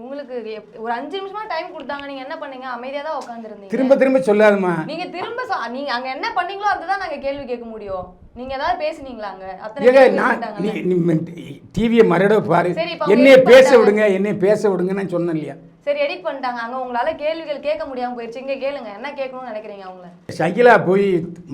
உங்களுக்கு ஒரு அஞ்சு நிமிஷமா டைம் கொடுத்தாங்க. நீங்க என்ன பண்ணீங்க? அமைதியா தான் உட்காந்துருந்தீங்க திரும்ப திரும்ப சொல்லாதம்மா நீங்க திரும்ப நீங்க அங்க என்ன பண்ணீங்களோ அதுதான் நாங்க கேள்வி கேட்க முடியும். நீங்க ஏதாவது பேசுனீங்களா அங்க? அத்தனை டிவியை மறுட பாரு. என்னைய பேச. விடுங்க என்னைய பேச விடுங்க நான் சொன்னேன் இல்லையா? சரி எடிட் பண்ணிட்டாங்க. அங்க உங்களால கேள்விகள் கேட்க முடியாம போயிருச்சு. இங்க கேளுங்க. என்ன கேட்கணும்னு நினைக்கிறீங்க அவங்கள? ஷகிலா போய்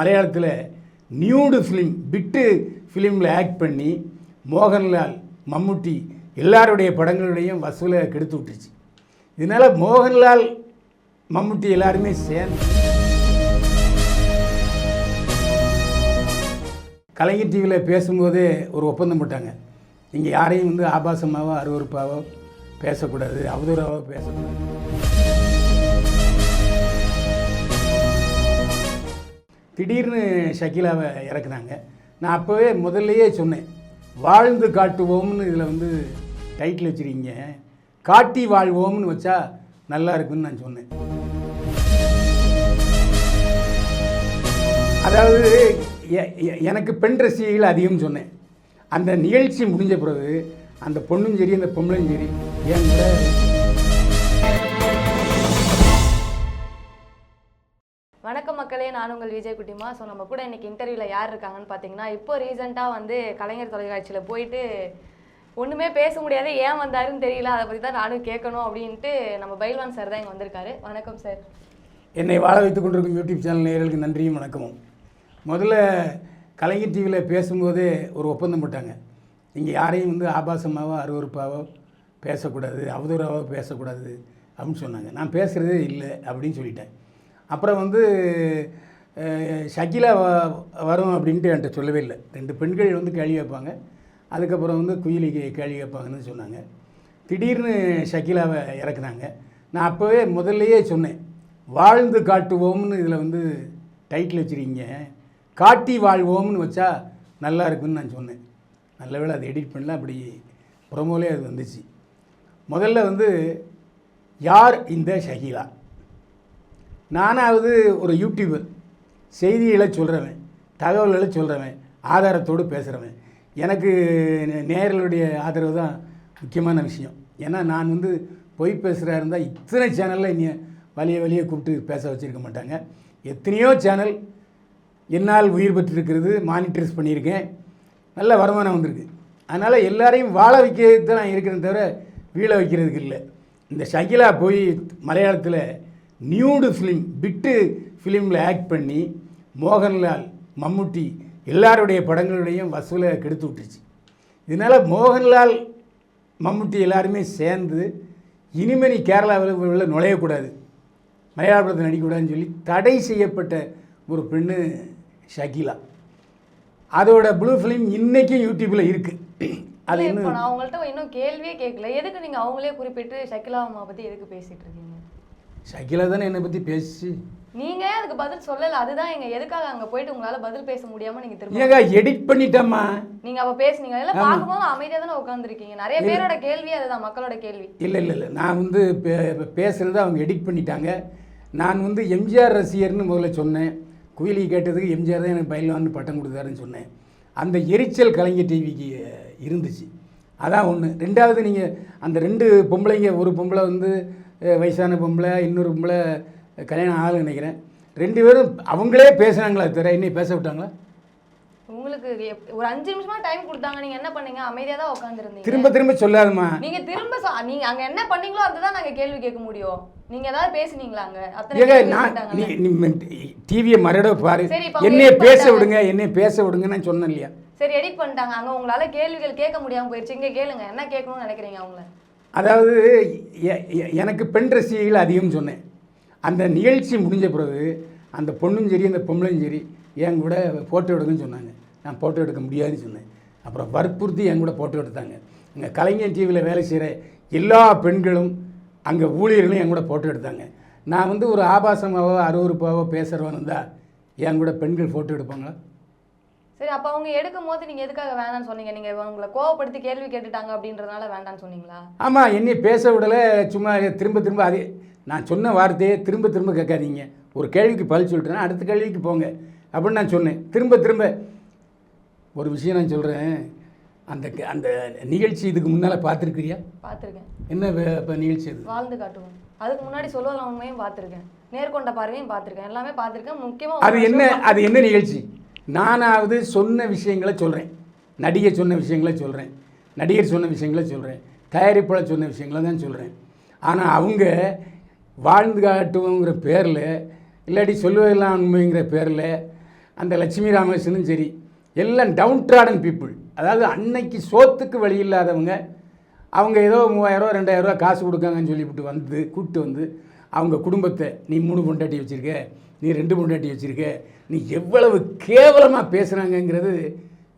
மலையாளத்தில் நியூடு ஃபிலிம் பிட்டு ஃபிலிமில் ஆக்ட் பண்ணி மோகன்லால் மம்முட்டி எல்லாருடைய படங்களுடையும் வசூலை கெடுத்து விட்டுருச்சு. இதனால் மோகன்லால் மம்முட்டி எல்லாருமே சேர்ந்து கலைஞர் டிவியில் பேசும்போதே ஒரு ஒப்பந்தம் போட்டாங்க. நீங்கள் யாரையும் வந்து ஆபாசமாகவோ அருவறுப்பாகவோ பேசக்கூடாது அவதூறாவோ பேசக்கூடாது. திடீர்னு ஷக்கீலாவை இறக்குனாங்க. நான் அப்போவே முதல்லையே சொன்னேன் வாழ்ந்து காட்டுவோம்னு இதில் வந்து டைட்டில் வச்சுருக்கீங்க. காட்டி வாழ்வோம்னு வச்சா நல்லா இருக்குன்னு நான் சொன்னேன். அதாவது எ- எ- எனக்கு பெண் ரசிகைகள் அதிகம் சொன்னேன். அந்த நிகழ்ச்சி முடிஞ்ச பிறகு அந்த பொண்ணும் சரி அந்த பொம்பளையும் சரி என் வணக்கம் மக்களே நான் உங்கள் விஜய் குட்டிமா. ஸோ நம்ம கூட இன்னைக்கு இன்டர்வியூவில் யார் இருக்காங்கன்னு பார்த்தீங்கன்னா இப்போ ரீசெண்டாக வந்து கலைஞர் தொலைக்காட்சியில் போயிட்டு ஒன்றுமே பேச முடியாது. ஏன் வந்தாருன்னு தெரியல. அதை பற்றி தான் நானும் கேட்கணும் அப்படின்ட்டு நம்ம பைல்வான் சார் தான் இங்கே வந்திருக்காரு. வணக்கம் சார் என்னை வாழ வைத்துக் கொண்டிருக்கும் யூடியூப் சேனல் நேயர்களுக்கு நன்றியும் வணக்கமும். முதல்ல கலைஞர் டிவியில் பேசும்போதே ஒரு ஒப்பந்தம் போட்டாங்க. நீங்கள் யாரையும் வந்து ஆபாசமாகவோ அருவறுப்பாகவோ பேசக்கூடாது அவதூறாவோ பேசக்கூடாது அப்படின்னு சொன்னாங்க. நான் பேசுகிறதே இல்லை அப்படின்னு சொல்லிட்டேன். அப்புறம் வந்து ஷகிலா வ- வரும் அப்படின்ட்டு என்கிட்ட சொல்லவே இல்லை. ரெண்டு பெண்கள் வந்து கேள்வி வைப்பாங்க அதுக்கப்புறம் வந்து குயிலிக்கு கேள்வி கேட்பாங்கன்னு சொன்னாங்க. திடீர்னு ஷக்கீலாவை இறக்குனாங்க. நான் அப்போவே முதல்லையே சொன்னேன் வாழ்ந்து காட்டுவோம்னு இதில் வந்து டைட்டில் வச்சுருக்கீங்க. காட்டி வாழ்வோம்னு வச்சா நல்லா இருக்குன்னு நான் சொன்னேன். நல்ல வேளை அதை எடிட் பண்ணல அப்படி ப்ரொமோலே அது வந்துச்சு. முதல்ல வந்து யார் இந்த ஷகிலா நானாவது ஒரு யூடியூபர் செய்திகளை சொல்கிறவன் தகவல்களை சொல்கிறவன் ஆதாரத்தோடு பேசுகிறவன் எனக்கு நே- நேயர்களுடைய ஆதரவு தான் முக்கியமான விஷயம். ஏன்னா நான் வந்து பொய் பேசுகிறா இருந்தால் இத்தனை சேனலில் என்னைய வலிய வழியை கூப்பிட்டு பேச வச்சுருக்க மாட்டாங்க. எத்தனையோ சேனல் என்னால் உயிர் பெற்றிருக்கிறது மானிட்டர்ஸ் பண்ணியிருக்கேன். நல்ல வருமானம் வந்திருக்கு. அதனால் எல்லாரையும் வாழ வைக்கிறதுக்கு தான் நான் இருக்கிறேன் தவிர வீழ வைக்கிறதுக்கு இல்லை. இந்த ஷகிலா போய் மலையாளத்தில் நியூடு ஃபிலிம் பிட்டு ஃபிலிமில் ஆக்ட் பண்ணி மோகன்லால் மம்முட்டி எல்லாருடைய படங்களுடையும் வசூலை கெடுத்து விட்டுருச்சு. இதனால் மோகன்லால் மம்முட்டி எல்லாருமே சேர்ந்து இனிமே நீ கேரளாவில் உள்ள நுழையக்கூடாது. மலையாள படத்தில் நடிக்கக்கூடாதுன்னு சொல்லி தடை செய்யப்பட்ட ஒரு பெண்ணு ஷகிலா அதோட ப்ளூ ஃபிலிம் இன்றைக்கும் யூடியூப்பில் இருக்குது அது இன்னும் நான் அவங்கள்ட்ட இன்னும் கேள்வியே கேட்கல. எதுக்கு நீங்க அவங்களே குறிப்பிட்டு ஷக்கிலா அம்மா பத்தி எதுக்கு பேசிட்டு இருக்கீங்க? ஷகிலா தானே என்னை பற்றி பேசி நீங்க அதுக்கு பதில் சொல்லல? அதுதான் எங்க எதுக்காக அங்க போயிட்டு உங்களால பதில் பேச முடியாம நீங்க திரும்ப ஏங்க எடிட் பண்ணிட்டேம்மா. நீங்க அப்ப பேசுனீங்க. எல்லாம் பார்க்கும்போது அமைதியா தானே உட்காந்துருக்கீங்க நிறைய பேரோட கேள்வி அதுதான் மக்களோட கேள்வி. இல்லை இல்லை இல்லை. நான் வந்து பே- பேசுனதை அவங்க எடிட் பண்ணிட்டாங்க. நான் வந்து எம்ஜிஆர் ரசிகர்னு முதல்ல சொன்னேன். குயிலி கேட்டதுக்கு எம்ஜிஆர் தான் எனக்கு பயில்வான்னு பட்டம் கொடுத்தாருன்னு சொன்னேன். அந்த எரிச்சல் கலைஞர் டிவிக்கு இருந்துச்சு. அதான் ஒன்று ரெண்டாவது நீங்கள் அந்த ரெண்டு பொம்பளைங்க ஒரு பொம்பளை வந்து வயசான பொம்பளை இன்னொரு பொம்பளை கல்யாணம் ஆகலை நினைக்கிறேன். ரெண்டு பேரும் அவங்களே பேசுனாங்களா தவிர இன்னும் பேச விட்டாங்களா? உங்களுக்கு ஒரு அஞ்சு நிமிஷமா டைம் கொடுத்தாங்க. நீங்க என்ன பண்ணீங்க? அமைதியா தான் உட்காந்துருந்தீங்க திரும்ப திரும்ப சொல்லாதம்மா நீங்க திரும்ப நீங்க அங்க என்ன பண்ணீங்களோ அதுதான் நாங்க கேள்வி கேட்க முடியும். நீங்க ஏதாவது பேசுனீங்களா அங்க? அத்தனை டிவியை மறுட பாரு. என்னைய பேச. விடுங்க என்னைய பேச விடுங்க நான் சொன்னேன் இல்லையா? சரி எடிட் பண்ணிட்டாங்க. அங்க உங்களால கேள்விகள் கேட்க முடியாம போயிருச்சு. இங்க கேளுங்க. என்ன கேட்கணும்னு நினைக்கிறீங்க அவங்கள? அதாவது எனக்கு பெண் ரசிகைகள் அதிகம் சொன்னேன். அந்த நிகழ்ச்சி முடிஞ்ச பிறகு அந்த பொண்ணும் சரி அந்த பொம்பளையும் சரி என் கூட ஃபோட்டோ எடுக்குன்னு சொன்னாங்க. நான் ஃபோட்டோ எடுக்க முடியாதுன்னு சொன்னேன். அப்புறம் வற்புறுத்தி என் கூட ஃபோட்டோ எடுத்தாங்க. இங்கே கலைஞர் டிவியில் வேலை செய்கிற எல்லா பெண்களும் அங்கே ஊழியர்களும் என் கூட ஃபோட்டோ எடுத்தாங்க. நான் வந்து ஒரு ஆபாசமாகவோ அருவறுப்பாவோ பேசுகிறவன் இருந்தால் என் கூட பெண்கள் ஃபோட்டோ எடுப்பாங்களா? சரி அப்ப அவங்க எடுக்கும் போது நீங்க எதுக்காக வேணாம்னு சொன்னீங்க? நீங்க உங்களை கோவப்படுத்தி கேள்வி கேட்டுட்டாங்க அப்படின்றதுனால வேண்டாம்னு சொன்னீங்களா? ஆமாம் என்னை பேச விடலை சும்மா திரும்ப திரும்ப அதே நான் சொன்ன வார்த்தையை திரும்ப திரும்ப கேட்காதீங்க. ஒரு கேள்விக்கு பதில் சொல்லிட்டேன்னா அடுத்த கேள்விக்கு போங்க அப்படின்னு நான் சொன்னேன். திரும்ப திரும்ப ஒரு விஷயம் நான் சொல்கிறேன் அந்த அந்த நிகழ்ச்சி இதுக்கு முன்னால் பார்த்துருக்கிறியா? பார்த்துருக்கேன். என்ன இப்ப நிகழ்ச்சி அது? வாழ்ந்து காட்டுவோம். அதுக்கு முன்னாடி சொல்லுவதெல்லாம் உண்மையும் பார்த்துருக்கேன். நேர்கொண்ட பார்வையும் பார்த்துருக்கேன். எல்லாமே பார்த்துருக்கேன். முக்கியமா அது என்ன அது என்ன நிகழ்ச்சி? நானாவது சொன்ன விஷயங்களை சொல்கிறேன் நடிகை சொன்ன விஷயங்களை சொல்கிறேன் நடிகர் சொன்ன விஷயங்களை சொல்கிறேன் தயாரிப்பாளர் சொன்ன விஷயங்களை தான் சொல்கிறேன் ஆனால் அவங்க வாழ்ந்து காட்டுவோங்கிற பேரில் இல்லாட்டி சொல்லுவதெல்லாம் உண்மைங்கிற பேரில் அந்த லட்சுமி ராமகிருஷ்ணனும் சரி எல்லாம் டவுன் ட்ராடன் பீப்புள் அதாவது அன்னைக்கு சோத்துக்கு வழி இல்லாதவங்க அவங்க ஏதோ மூவாயிரரூவா ரெண்டாயிரரூவா காசு கொடுக்காங்கன்னு சொல்லிவிட்டு வந்து கூப்பிட்டு வந்து அவங்க குடும்பத்தை நீ மூணு பொண்டாட்டி வச்சுருக்க நீ ரெண்டு பொண்டாட்டி வச்சுருக்க நீ எவ்வளவு கேவலமாக பேசுகிறாங்கங்கிறது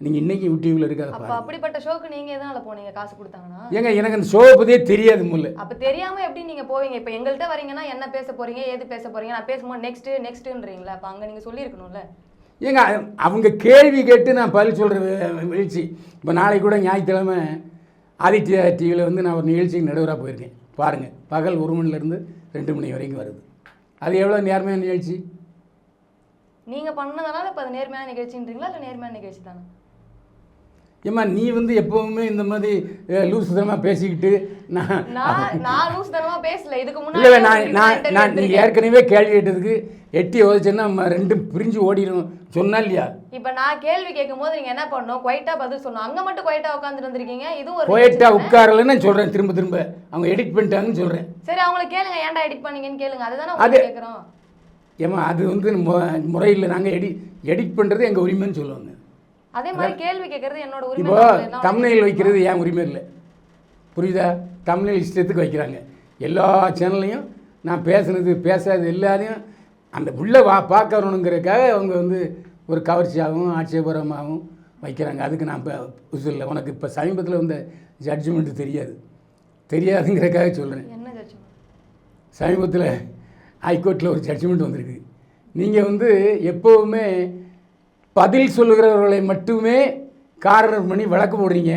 நீங்கள் இன்றைக்கி யூடியூப்பில் இருக்காத அப்ப அப்படிப்பட்ட ஷோக்கு நீங்க எதனால போனீங்க? காசு கொடுத்தாங்கன்னா? ஏங்க எனக்கு அந்த ஷோவை பற்றியே தெரியாது முல்ல அப்ப தெரியாம எப்படி நீங்க போவீங்க? இப்ப எங்கள்கிட்ட வரீங்கன்னா என்ன பேச போறீங்க ஏது பேச போறீங்க? நான் பேசும்போது நெக்ஸ்ட் நெக்ஸ்ட்ன்றீங்களா அப்ப அங்க நீங்க சொல்லியிருக்கணும்ல. ஏங்க அவங்க கேள்வி கேட்டு நான் பதில் சொல்கிற நிகழ்ச்சி. இப்போ நாளைக்கு கூட ஞாயிற்றுக்கிழமை ஆதித்யா டிவியில் வந்து நான் ஒரு நிகழ்ச்சிக்கு நடுவராக போயிருக்கேன். பாருங்கள் பகல் ஒரு மணிலேருந்து ரெண்டு மணி வரைக்கும் வருது. அது எவ்வளோ நேர்மையான நிகழ்ச்சி? நீங்கள் பண்ணதனால இப்போ அது நேர்மையான நிகழ்ச்சின்றீங்களா இல்லை நேர்மையான நிகழ்ச்சி தானே? ஏம்மா நீ வந்து எப்போவுமே இந்த மாதிரி லூஸ் தனமாக பேசிக்கிட்டு நான் நான் நான் லூஸ் தனமா பேசல. இதுக்கு நான் முன்னாடி நான் interview நான் நீ. ஏற்கனவே கேள்வி கேட்டதுக்கு எட்டி உதச்சுன்னா நம்ம ரெண்டும் பிரிஞ்சு ஓடிடும் சொன்னா இல்லையா? இப்ப நான் கேள்வி கேட்கும்போது நீங்க என்ன பண்ணணும்? குவைட்டா பதில் சொல்லணும். அங்க மட்டும் குவைட்டா உட்காந்துட்டு வந்திருக்கீங்க. இதுவும் ஒரு தானே? உட்காரலன்னு சொல்கிறேன் திரும்ப திரும்ப. அவங்க எடிட் பண்ணிட்டாங்கன்னு சொல்கிறேன் சரி அவங்கள கேளுங்க. ஏன்டா எடிட் பண்ணீங்கன்னு கேளுங்க. அதுதானே அது- கேக்குறோம். ஏம்மா அது வந்து முறையில் நாங்கள் எடி எடிட் பண்ணுறது எங்கள் உரிமைன்னு சொல்லுவாங்க. அதே மாதிரி கேள்வி கேட்கறது என்னோட உரிமை இப்போ வைக்கிறது ஏன் உரிமை இல்லை? புரியுதா? தமிழில் இஷ்டத்துக்கு வைக்கிறாங்க. எல்லா சேனல்லையும் நான் பேசுனது பேசாதது எல்லாத்தையும் அந்த உள்ளே வா பார்க்கறணுங்கிறதுக்காக அவங்க வந்து ஒரு கவர்ச்சியாகவும் ஆட்சேபரமாகவும் வைக்கிறாங்க. அதுக்கு நான் இப்போ இல்லை. உனக்கு இப்போ சமீபத்தில் வந்த ஜட்ஜ்மெண்ட்டு தெரியாது. தெரியாதுங்கிறதுக்காக சொல்கிறேன் என்ன ஜட்ஜ்மெண்ட் சமீபத்தில் ஹைகோர்ட்டில் ஒரு ஜட்ஜ்மெண்ட் வந்திருக்கு. நீங்கள் வந்து எப்போவுமே பதில் சொல்லுகிறவர்களை மட்டுமே காரணம் பண்ணி வழக்கு போடுறீங்க.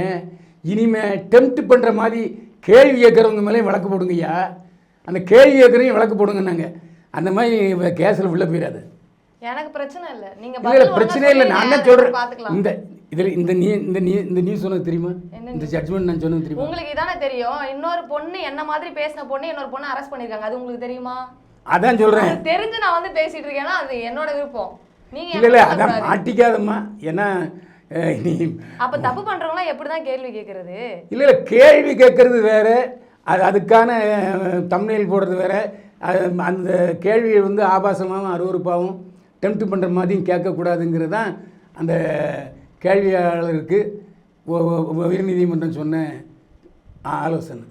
இனிமே டெம்ப்ட் பண்ணுற மாதிரி கேள்வி கேட்குறவங்க மேலே வழக்கு போடுங்கய்யா. அந்த கேள்வி கேட்குறவங்க வழக்கு போடுங்கன்னாங்க. அந்த மாதிரி கேஸில் உள்ள போயிடாது எனக்கு பிரச்சனை இல்ல. நீங்க இல்லை பிரச்சனை இல்லை. நான் சொல்லுங்க, சொல்கிறேன் இந்த இதில் இந்த நீ இந்த நீ இந்த நியூஸ் சொன்னது தெரியுமா? இந்த ஜட்ஜ்மெண்ட் நான் சொன்னது தெரியுமா? உங்களுக்கு இதானே தெரியும். இன்னொரு பொண்ணு என்ன மாதிரி பேசின பொண்ணு இன்னொரு பொண்ணு அரெஸ்ட் பண்ணிருக்காங்க அது உங்களுக்கு தெரியுமா? அதான் சொல்கிறேன் தெரிஞ்சு நான் வந்து பேசிட்டு இருக்கேன்னா அது என்னோட விருப்பம். இல்லை இல்லை அதான். மாட்டிக்காதம்மா. ஏன்னா அப்ப தப்பு பண்றவங்களாம் எப்படிதான் கேள்வி கேக்குறது? இல்லை இல்லை கேள்வி கேட்குறது வேறு. அது அதுக்கான தமிழில் போடுறது வேறு. அந்த கேள்வியை வந்து ஆபாசமாகவும் அருவறுப்பாகவும் டெம்ப்ட் பண்ணுற மாதிரியும் கேட்கக்கூடாதுங்கிறது தான் அந்த கேள்வியாளருக்கு உயர்நீதிமன்றம் சொன்ன ஆலோசனை.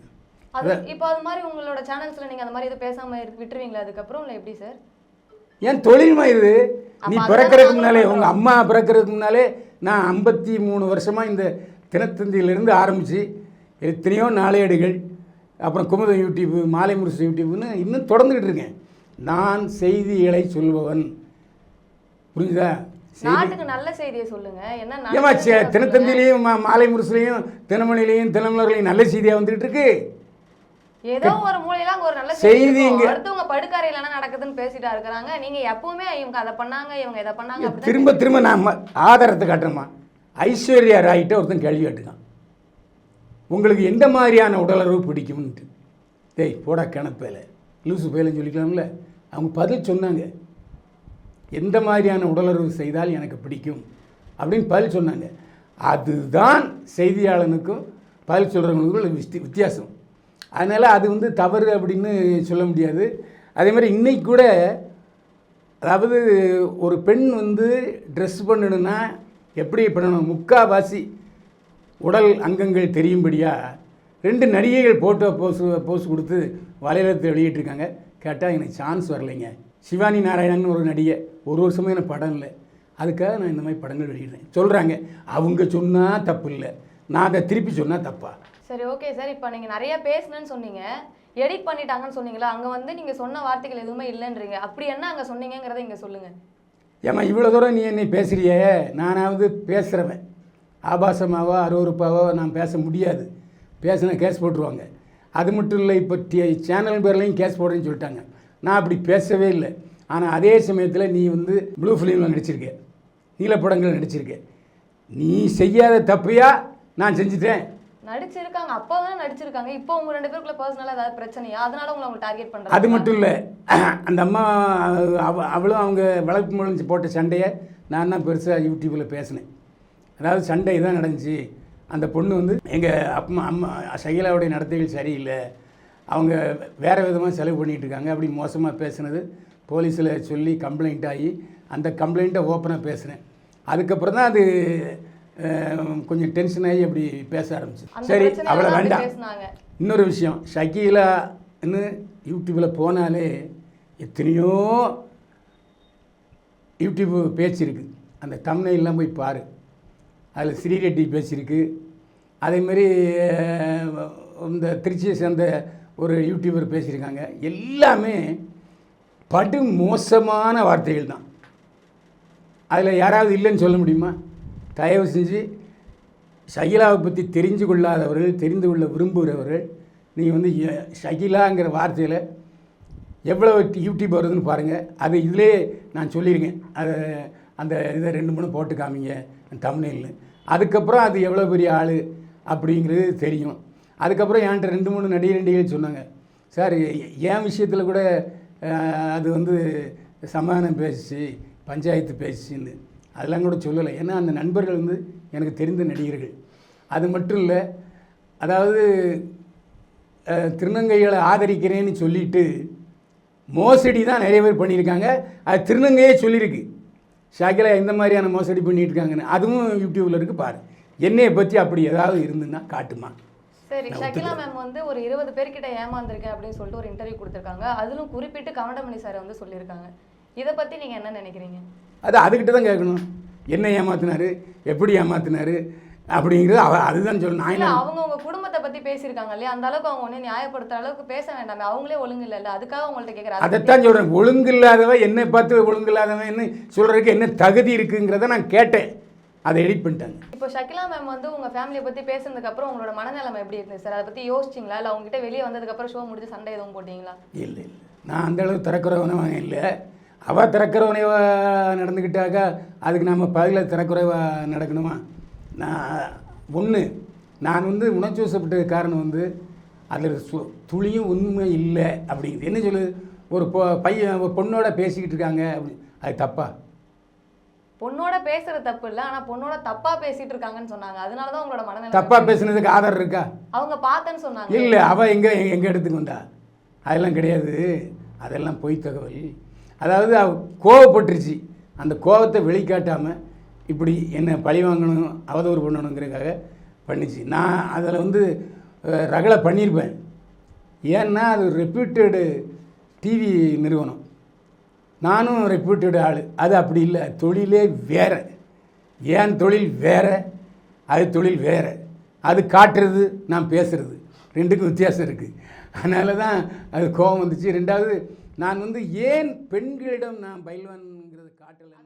இப்போ அது மாதிரி உங்களோட சேனல்ஸ்ல நீங்க அந்த மாதிரி எதுவும் பேசாம இருக்கு- விட்டுருவீங்களா அதுக்கப்புறம் இல்ல எப்படி சார்? ஏன் தொழில்மா இது நீ பிறக்கிறதுக்கு முன்னாலே உங்கள் அம்மா பிறக்கிறதுக்கு முன்னாலே நான் ஐம்பத்தி மூணு வருஷமாக இந்த தினத்தந்தியிலேருந்து ஆரம்பித்து எத்தனையோ நாளேடுகள் அப்புறம் குமுதம் யூடியூப் மாலை முரசு யூடியூப்னு இன்னும் தொடர்ந்துக்கிட்டு இருக்கேன். நான் செய்திகளை சொல்பவன். புரிஞ்சுதா? நாட்டுக்கு நல்ல செய்தியை சொல்லுங்க. ஏமா. தினத்தந்திலையும் மா- மாலை முரசுலையும் தினமணிலையும் தினமலர்லையும் நல்ல செய்தியாக வந்துக்கிட்டு இருக்கு. ஏதோ ஒரு மூலையில அங்க ஒரு நல்ல செய்தி. அடுத்தவங்க படுக்கறையில என்ன நடக்குதுன்னு பேசிட்டா இருக்கிறாங்க. நீங்க எப்பவுமே இவங்க அதை பண்ணாங்க இவங்க இதை பண்ணாங்க திரும்ப திரும்ப நான் ம- ஆதாரத்தை காட்டுறேம்மா. ஐஸ்வர்யா ராய்கிட்ட ஒருத்தன் கேள்வி கேட்டுக்கான். உங்களுக்கு எந்த மாதிரியான உடலுறவு பிடிக்கும்ன்ட்டு. டேய் போடா கிணப்பேல. லூசு பேலன்னு சொல்லிக்கலாம்ல. அவங்க பதில் சொன்னாங்க. எந்த மாதிரியான உடலுறவு செய்தால் எனக்கு பிடிக்கும்? அப்படின்னு பதில் சொன்னாங்க. அதுதான் செய்தியாளனுக்கும் பதில் சொல்கிறவங்களுக்கும் வித்தியாசம். அதனால் அது வந்து தவறு அப்படின்னு சொல்ல முடியாது. அதே மாதிரி இன்னைக்கு கூட அதாவது ஒரு பெண் வந்து ட்ரெஸ் பண்ணணுன்னா எப்படி பண்ணணும்? முக்காவாசி உடல் அங்கங்கள் தெரியும்படியா ரெண்டு நடிகைகள் போட்டோ போஸ் போஸ் கொடுத்து வலையலத்தை வெளியிட்டிருக்காங்க. கேட்டால் எனக்கு சான்ஸ் வரலைங்க. சிவானி நாராயணன் ஒரு நடிகை. ஒரு வருஷமே எனக்கு படம் இல்லை. அதுக்காக நான் இந்த மாதிரி படங்கள் வெளியிடுறேன். சொல்கிறாங்க அவங்க சொன்னால் தப்பு இல்லை. நான் அதை திருப்பி சொன்னால் தப்பா? சரி ஓகே சார் இப்போ நீங்கள் நிறைய பேசணும்னு சொன்னீங்க. எடிட் பண்ணிட்டாங்கன்னு சொன்னீங்களா அங்கே வந்து நீங்கள் சொன்ன வார்த்தைகள் எதுவுமே இல்லைன்றீங்க. அப்படி என்ன அங்கே சொன்னீங்கிறத இங்கே சொல்லுங்கள் ஏம்மா இவ்வளோ தூரம் நீ என்னை பேசுகிறியே நானாவது பேசுகிறவன் ஆபாசமாவோ அருவறுப்பாவோ நான் பேச முடியாது. பேசினா கேஸ் போட்டுருவாங்க. அது மட்டும் இல்லை இப்போ டி சேனல் பேர்லையும் கேஸ் போடுறேன்னு சொல்லிட்டாங்க. நான் அப்படி பேசவே இல்லை. ஆனால் அதே சமயத்தில் நீ வந்து ப்ளூ ஃபிலிமில் நடிச்சிருக்க. நீலப்படங்கள் நடிச்சிருக்க. நீ செய்யாத தப்பையா நான் செஞ்சுட்டேன். நடிச்சிருக்காங்க. அப்போ தானே நடிச்சிருக்காங்க. இப்போ உங்க ரெண்டு பேருக்குள்ள பர்சனலா ஏதாவது பிரச்சனையா? அதனால உங்களை அவங்க டார்கெட் பண்றாங்க அது மட்டும் இல்லை. அந்த அம்மா அவ அவளும் அவங்க வளர்ப்பு முழிஞ்சு போட்ட சண்டையை நான் தான் பெருசாக யூடியூப்பில் பேசினேன். அதாவது சண்டை தான் நடந்துச்சு. அந்த பொண்ணு வந்து எங்கள் அம்மா அம்மா சகிலாவுடைய நடத்தைகள் சரியில்லை. அவங்க வேறு விதமாக செலவு பண்ணிகிட்டு இருக்காங்க. அப்படி மோசமாக பேசுனது போலீஸில் சொல்லி கம்ப்ளைண்ட் ஆகி அந்த கம்ப்ளைண்ட்டை ஓப்பனாக பேசினேன். அதுக்கப்புறம் தான் அது கொஞ்சம் டென்ஷன் ஆகி அப்படி பேச ஆரம்பிச்சு சரி அப்படி வேண்டாம். இன்னொரு விஷயம் ஷக்கீலான்னு யூடியூப்பில் போனாலே எத்தனையோ யூடியூப் பேச்சு இருக்கு அந்த தமிழ்லாம் போய் பாரு. அதில் ஸ்ரீரெட்டி பேச்சிருக்கு. அதேமாரி இந்த திருச்சியை சேர்ந்த ஒரு யூடியூபர் பேசியிருக்காங்க. எல்லாமே படு மோசமான வார்த்தைகள் தான். அதில் யாராவது இல்லைன்னு சொல்ல முடியுமா? தயவு செஞ்சு ஷகிலாவை பற்றி தெரிஞ்சு கொள்ளாதவர்கள் தெரிந்து கொள்ள விரும்புகிறவர்கள் நீங்கள் வந்து எ- ஷகிலாங்கிற வார்த்தையில் எவ்வளோ யூடியூப் வருதுன்னு பாருங்கள் அது இதிலே நான் சொல்லியிருக்கேன் அதை அந்த இதை ரெண்டு மூணு போட்டு காமிங்க. தமிழ்னு அதுக்கப்புறம் அது எவ்வளோ பெரிய ஆள் அப்படிங்கிறது தெரியும். அதுக்கப்புறம் என்கிட்ட ரெண்டு மூணு நடிகை நடிகைகள் சொன்னாங்க. சார் என் விஷயத்தில் கூட அது வந்து சமாதானம் பேசிச்சு பஞ்சாயத்து பேசிச்சுன்னு. அதெல்லாம் கூட சொல்லலை. ஏன்னா அந்த நண்பர்கள் வந்து எனக்கு தெரிந்த நடிகர்கள். அது மட்டும் இல்லை அதாவது திருநங்கைகளை ஆதரிக்கிறேன்னு சொல்லிட்டு மோசடி தான் நிறைய பேர் பண்ணியிருக்காங்க. அது திருநங்கையே சொல்லியிருக்கு. ஷாக்கிலா எந்த மாதிரியான மோசடி பண்ணிட்டு இருக்காங்கன்னு அதுவும் யூடியூப்பில் இருக்குது பாரு. என்னையை பற்றி அப்படி ஏதாவது இருந்துன்னா காட்டுமா? சரி ஷக்கிலா. மேம் வந்து ஒரு இருபது பேர்கிட்ட ஏமாந்திருக்கேன் அப்படின்னு சொல்லிட்டு ஒரு இன்டர்வியூ கொடுத்துருக்காங்க. அதிலும் குறிப்பிட்டு கவண்டமணி சார் வந்து சொல்லியிருக்காங்க. இதை பத்தி நீங்க என்ன நினைக்கிறீங்க? அது அதுக்கிட்ட தான் கேட்கணும். என்ன ஏமாத்தினாரு? எப்படி ஏமாத்தினாரு? அப்படிங்கிறது அவ அதுதான் சொல்லணும் நான் அவங்க உங்க குடும்பத்தை பத்தி பேசியிருக்காங்க இல்லையா? அந்த அளவுக்கு அவங்க ஒண்ணு நியாயப்படுத்துற அளவுக்கு பேச வேண்டாமே. அவங்களே ஒழுங்கு இல்ல அதுக்காக உங்கள்ட்ட கேக்குறாங்க அதைத்தான் சொல்கிறேன் ஒழுங்கில்லாதவ என்னை பார்த்து ஒழுங்கில்லாதவன்னு சொல்கிறதுக்கு என்ன தகுதி இருக்குங்கிறத நான் கேட்டேன். அதை எடிட் பண்ணிட்டாங்க. இப்போ ஷக்கிலா மேம் வந்து உங்க ஃபேமிலியை பத்தி பேசுனதுக்கு அப்புறம் உங்களோட மனநிலைமை எப்படி இருந்துச்சு சார் அதை பத்தி யோசிச்சிங்களா? இல்ல அவங்க கிட்ட வெளியே வந்ததுக்கு அப்புறம் ஷோ முடிஞ்சு சண்டை எதுவும் போட்டீங்களா? இல்லை இல்லை. நான் அந்த அளவு திறக்கிறவனவன் இல்லை. அவள் திறக்கிறவனைவ நடந்துக்கிட்டாக்கா அதுக்கு நம்ம பதில திறக்குறைவாக நடக்கணுமா? நான் ஒன்று நான் வந்து உணர்ச்சிவசப்பட்ட காரணம் வந்து அதில் சு துளியும் உண்மை இல்லை அப்படிங்குது. என்ன சொல்லுது ஒரு பொ பையன் ஒரு பொண்ணோட பேசிக்கிட்டு இருக்காங்க அப்படி. அது தப்பா? பொண்ணோட பேசுறது தப்பு இல்ல ஆனா பொண்ணோட தப்பா பேசிட்டு இருக்காங்கன்னு சொன்னாங்க. அதனாலதான் உங்களோட மனநிலை தப்பாக பேசுனதுக்கு ஆதாரம் இருக்கா? அவங்க பார்த்தேன்னு சொன்னாங்க. இல்லை அவள் எங்கே எங்கள் இடத்துக்கு வந்தா அதெல்லாம் கிடையாது. அதெல்லாம் பொய் தகவல். அதாவது அவ கோவப்பட்டுருச்சு. அந்த கோவத்தை வெளிக்காட்டாமல் இப்படி என்னை பழி வாங்கணும் அவதூறு பண்ணணுங்கிறதுக்காக பண்ணிச்சு. நான் அதில் வந்து ரகலை பண்ணியிருப்பேன். ஏன்னா அது ரெப்யூட்டடு டிவி நிறுவனம். நானும் ரெப்யூட்டடு ஆள். அது அப்படி இல்லை. தொழிலே வேற. ஏன் தொழில் வேறு? அது தொழில் வேறு. அது காட்டுறது நான் பேசுறது. ரெண்டுக்கும் வித்தியாசம் இருக்குது அதனால தான் அது கோபம் வந்துச்சு. ரெண்டாவது நான் வந்து ஏன் பெண்களிடம் நான் பயில்வான்ங்கிறது காட்டலை